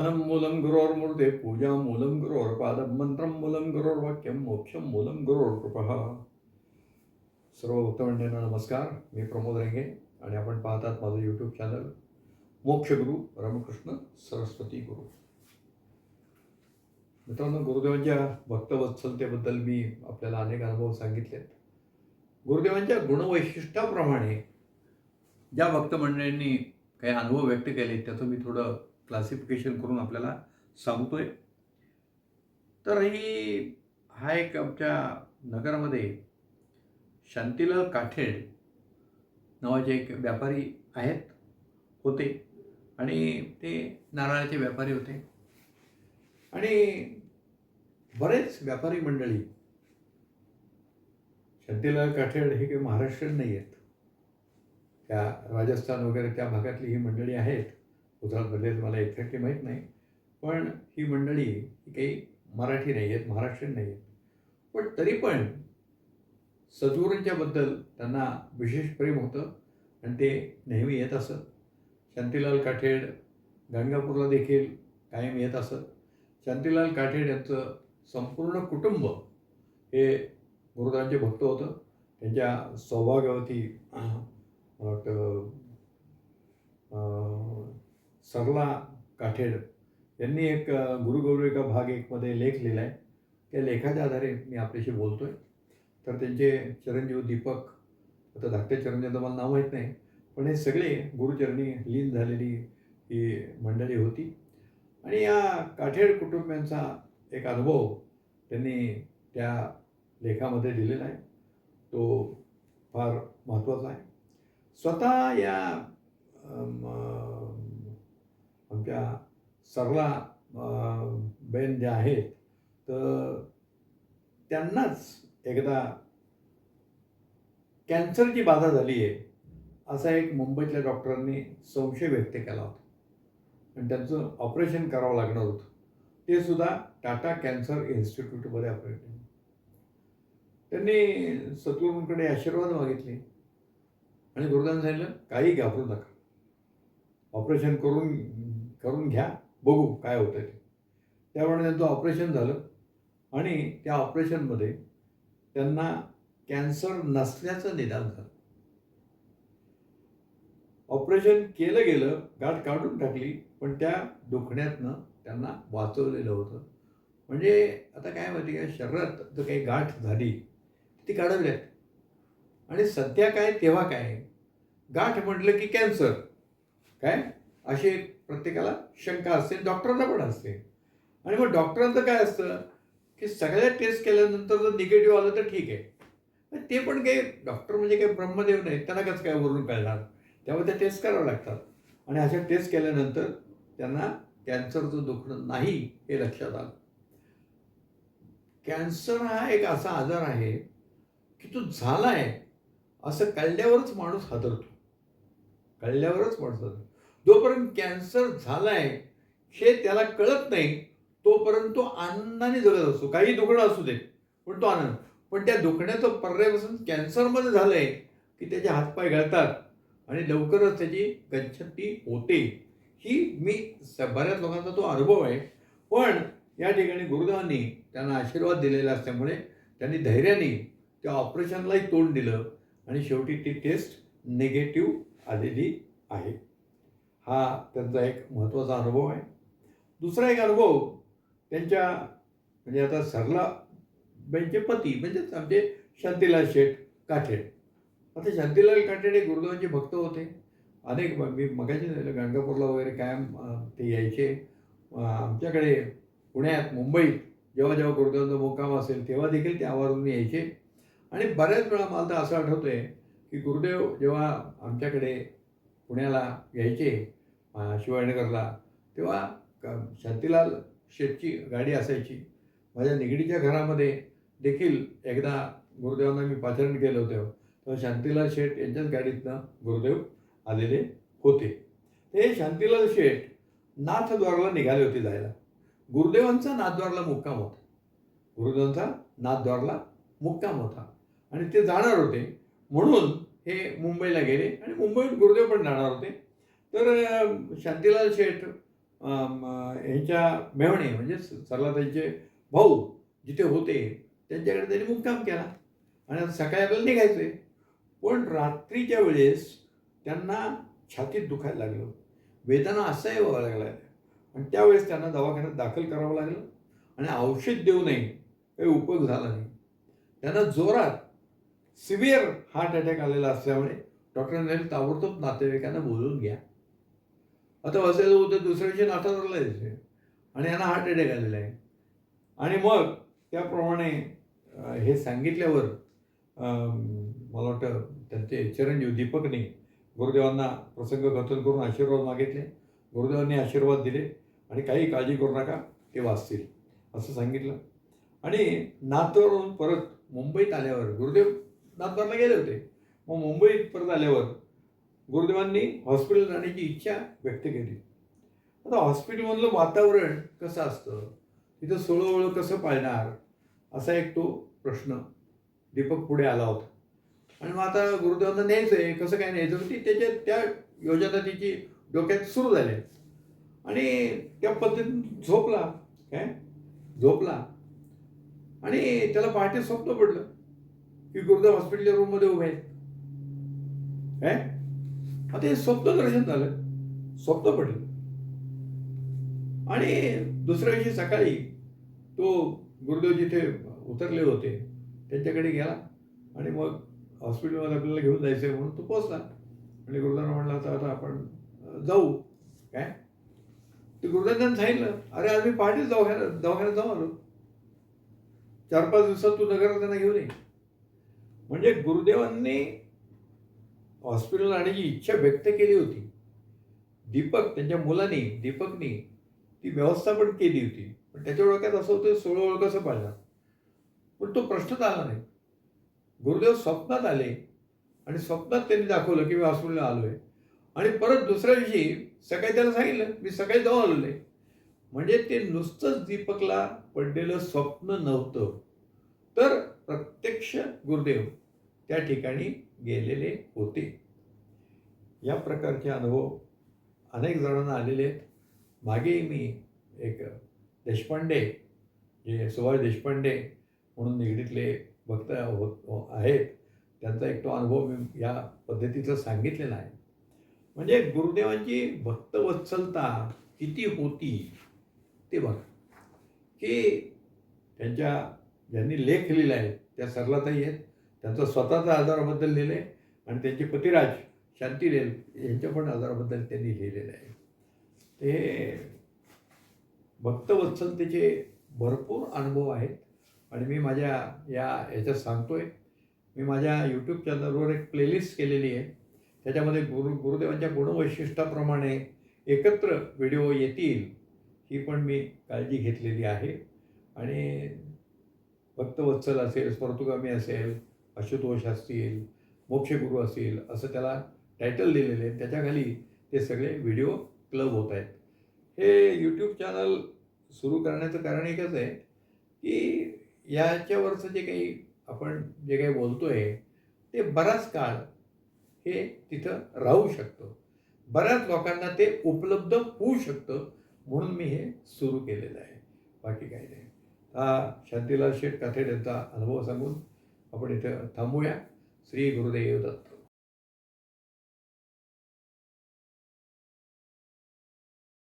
ध्यानं मूलं गुरोर्मूर्ते पूजा मूलं गुरोर्पादं मंत्रं मूलं गुरोर्वाक्यं मोक्षं मूलं गुरोर्कृपः सर्व भक्तमंडळींना नमस्कार. मी प्रमोद रेंगे आणि आपण पाहतात माझं यूट्यूब चॅनल मोक्षगुरू रामकृष्ण सरस्वती गुरु. मित्रांनो गुरुदेवांच्या भक्तवत्सलतेबद्दल मी आपल्याला अनेक अनुभव सांगितलेत. गुरुदेवांच्या गुणवैशिष्ट्याप्रमाणे ज्या भक्तमंडळींनी काही अनुभव व्यक्त केले त्याचं मी थोडं क्लासिफिकेशन करून आपल्याला सांगतोय. तर ही हा एक आमच्या नगरामध्ये शांतीलाल काठेड नावाचे एक व्यापारी आहेत होते. आणि ते नारळाचे व्यापारी होते. आणि बरेच व्यापारी मंडळी शांतीलाल काठेड हे काही महाराष्ट्रीयन नाही आहेत त्या राजस्थान वगैरे त्या भागातली ही मंडळी आहेत. गुजरातमधले मला एक्झॅक्टली माहीत नाही पण ही मंडळी ही काही मराठी नाही आहेत महाराष्ट्रीयन नाही आहेत. पण तरी पण सद्गुरूंच्याबद्दल त्यांना विशेष प्रेम होतं आणि ते नेहमी येत असत. शांतीलाल काठेड गंगापूरला देखील कायम येत असत. शांतीलाल काठेड यांचं संपूर्ण कुटुंब हे गुरुदांचे भक्त होतं. त्यांच्या सौभाग्यवती मला वाटतं सरला काठेड यांनी एक गुरुगौरविका भाग एकमध्ये लेख लिहिला आहे त्या लेखाच्या आधारे मी आपल्याशी बोलतो आहे तर त्यांचे चिरंजीव दीपक आता धाकटे चिरंजीव मला नाव माहीत नाही पण हे सगळे गुरुचरणी लीन झालेली ही मंडळी होती. आणि या काठेड कुटुंबियांचा एक अनुभव त्यांनी त्या लेखामध्ये दिलेला आहे. तो फार महत्त्वाचा आहे. स्वतः या अम, आमच्या सरला बहीण ज्या आहेत तर त्यांनाच एकदा कॅन्सरची बाधा झाली आहे असा एक मुंबईतल्या डॉक्टरांनी संशय व्यक्त केला होता. आणि त्यांचं ऑपरेशन करावं लागणार होतं. ते सुद्धा टाटा कॅन्सर इन्स्टिट्यूटमध्ये ऑपरेशन त्यांनी सद्गुरूंकडे आशीर्वाद मागितले. आणि गुरुदान सांगितलं काही घाबरू नका. ऑपरेशन करून करून घ्या बघू काय होतं ते. त्यामुळे त्यांचं ऑपरेशन झालं आणि त्या ऑपरेशनमध्ये त्यांना कॅन्सर नसल्याचं निदान झालं. ऑपरेशन केलं गेलं गाठ काढून टाकली पण त्या दुखण्यातनं त्यांना वाचवलेलं होतं. म्हणजे आता काय माहिती का शरीरात जर काही गाठ झाली ती काढवल्यात आणि सध्या काय तेव्हा काय? गाठ म्हटलं की कॅन्सर. काय? असे प्रत्येकाला शंका असते डॉक्टरांना पण असते. आणि मग डॉक्टरांचं काय असतं की सगळ्या टेस्ट केल्यानंतर जर निगेटिव्ह आलं तर ठीक आहे. ते पण काही डॉक्टर म्हणजे काही ब्रह्मदेव नाही त्यांना कसं काय वरून कळणार? त्यामुळे त्या टेस्ट कराव्या लागतात. आणि अशा टेस्ट केल्यानंतर त्यांना कॅन्सरचं दुखणं नाही हे लक्षात आलं. कॅन्सर हा एक असा आजार आहे की तो झाला आहे असं कळल्यावरच माणूस हादरतो. कळल्यावरच माणूस हादरतो. जोपर्यंत कॅन्सर झालाय हे त्याला कळत नाही तोपर्यंत तो आनंदाने जगत असतो. काही दुखणं असू दे पण तो आनंद. पण त्या दुखण्याचं पर्यायपासून कॅन्सरमध्ये झालंय की त्याचे हातपाय गळतात आणि लवकरच त्याची गच्छती होते. ही मी स- बऱ्याच लोकांचा तो अनुभव आहे. पण या ठिकाणी गुरुदेवांनी त्यांना आशीर्वाद दिलेला असल्यामुळे त्यांनी धैर्याने त्या ऑपरेशनलाही तोंड दिलं आणि शेवटी ती टेस्ट निगेटिव्ह आलेली आहे. हा त्यांचा एक महत्त्वाचा अनुभव आहे. दुसरा एक अनुभव त्यांच्या म्हणजे आता सरला बाईंचे पती म्हणजेच आमचे शांतीलाल शेठ काठेड आता शांतीलाल काठेड हे गुरुदेवांचे भक्त होते. अनेक मी मगाशी झालं गंगापूरला वगैरे कायम ते यायचे. आमच्याकडे पुण्यात मुंबईत जेव्हा जेव्हा गुरुदेवांचा मुक्काम असेल तेव्हा देखील ते आवाजून यायचे. आणि बऱ्याच वेळा मला तर असं आठवतं आहे की गुरुदेव जेव्हा आमच्याकडे पुण्याला यायचे शिवाजीनगरला तेव्हा क- शांतीलाल शेठची गाडी असायची. माझ्या निगडीच्या घरामध्ये देखील एकदा गुरुदेवांना मी पाचारण केलं होतं. तेव्हा शांतीलाल शेठ यांच्याच गाडीतनं गुरुदेव आलेले होते. ते शांतीलाल शेठ नाथद्वारला निघाले होते जायला. गुरुदेवांचा नाथद्वारला मुक्काम होता. गुरुदेवांचा नाथद्वारला मुक्काम होता. आणि ते जाणार होते. म्हणून हे मुंबईला गेले आणि मुंबईहून गुरुदेव पण जाणार होते. तर शांतीलाल शेठ ह्याच्या ह्यांच्या मेवणे म्हणजे त्यांचे भाऊ जिथे होते त्यांच्याकडे त्यांनी मुक्काम केला. आणि आता सकाळी आपल्याला निघायचं आहे पण रात्रीच्या वेळेस त्यांना छातीत दुखायला लागलं. वेदना असाही व्हायला लागला आणि त्यावेळेस त्यांना दवाखान्यात दाखल करावं लागलं. आणि औषध देऊ नये काही उपयोग झाला नाही. त्यांना जोरात सिव्हिअर हार्ट अटॅक आलेला असल्यामुळे डॉक्टरांनी ताबडतोब नातेवाईकांना बोलून घ्या. आता असेल होतं दुसऱ्या दिवशी नाथा यायचे. आणि यांना हार्ट अटॅक आलेला आहे. आणि मग त्याप्रमाणे हे सांगितल्यावर मला वाटतं त्यांचे चिरंजीव दीपकने गुरुदेवांना प्रसंग कथन करून आशीर्वाद मागितले. गुरुदेवांनी आशीर्वाद दिले. आणि काही काळजी करू नका ते वाचतील असं सांगितलं. आणि नातवरून परत मुंबईत आल्यावर गुरुदेव दातांना गेले होते. मग मुंबईत परत आल्यावर गुरुदेवांनी हॉस्पिटल जाण्याची इच्छा व्यक्त केली. आता हॉस्पिटलमधलं वातावरण कसं असतं? तिथं सोळोवळं कसं पाळणार? असा एक तो प्रश्न दीपक पुढे आला होता. आणि मग आता गुरुदेवांना न्यायचं आहे कसं काय न्यायचं? म्हणजे ती त्याच्या त्या योजना तिची डोक्यात सुरू झाल्या आणि त्या पद्धतीने झोपला. काय? झोपला. आणि त्याला पहाटे स्वप्न पडलं. की गुरुदेव हॉस्पिटलच्या रूममध्ये उभे आहेत. काय आता हे स्वप्न दर्शन झालं. स्वप्न पडलं. आणि दुसऱ्या दिवशी सकाळी तो गुरुदेव जिथे उतरले होते त्यांच्याकडे गेला आणि मग हॉस्पिटलमध्ये आपल्याला घेऊन जायचं आहे म्हणून तो पोचला आणि गुरुदांना म्हटलं आता आता आपण जाऊ. काय? ते गुरुदेवांना सांगितलं अरे आज मी पहाटेच दवाखान्यात दवाखान्यात जाऊन आलो. चार पाच दिवसात तू नगरात त्यांना घेऊन ये. म्हणजे गुरुदेवांनी हॉस्पिटल आणण्याची इच्छा व्यक्त केली होती. दीपक त्यांच्या मुलांनी दीपकनी ती व्यवस्था पण केली होती. पण त्याच्या ओळख्यात असं होतं सोळं ओळख कसं पाळणार पण तो प्रश्नच आला नाही. गुरुदेव स्वप्नात आले आणि स्वप्नात त्यांनी दाखवलं की मी हॉस्पिटलला आलो आहे आणि परत दुसऱ्या दिवशी सकाळी त्याला सांगितलं मी सकाळी जाऊन आलेलो आहे. म्हणजे ते नुसतंच दीपकला पडलेलं स्वप्न नव्हतं. तर प्रत्यक्ष गुरुदेव त्या ठिकाणी गेलेले होते. या प्रकारचे अनुभव अनेक जणांना आलेले आहेत. मागे मी एक देशपांडे जे सुभाष देशपांडे म्हणून निगडीतले भक्त होत आहेत. त्यांचा एक तो अनुभव मी या पद्धतीचा सांगितलेला आहे. म्हणजे गुरुदेवांची भक्तवत्सलता किती होती ते बघा. की त्यांच्या ज्यांनी लेख लिहिला आहे त्या सरलाताई आहेत. त्यांचा स्वतःचा आजाराबद्दल लिहिलं आहे आणि त्यांचे पतिराज शांतीलेल यांच्या पण आजाराबद्दल त्यांनी लिहिलेलं आहे. ते भक्तवत्सलतेचे भरपूर अनुभव आहेत आणि मी माझ्या या याच्यात सांगतोय. मी माझ्या यूट्यूब चॅनलवर एक प्लेलिस्ट केलेली आहे. त्याच्यामध्ये गुरु गुरुदेवांच्या गुणवैशिष्ट्याप्रमाणे एकत्र व्हिडिओ येतील ही पण मी काळजी घेतलेली आहे. आणि भक्तवत्सल असेल स्मर्तुगामी असेल आशुतोष असतील मोक्षगुरू असतील असं त्याला टायटल दिलेले आहे. त्याच्याखाली ते सगळे व्हिडिओ क्लब होत आहेत. हे यूट्यूब चॅनल सुरू करण्याचं कारण एकच आहे की याच्यावरचं जे काही आपण जे काही बोलतो आहे ते बराच काळ हे तिथं राहू शकतं. बऱ्याच लोकांना ते उपलब्ध होऊ शकतं म्हणून मी हे सुरू केलेलं आहे. बाकी काही नाही. हा शांतीलाल शेठ काथेड यांचा अनुभव सांगून आपण इथं थांबूया श्री गुरुदेव दत्त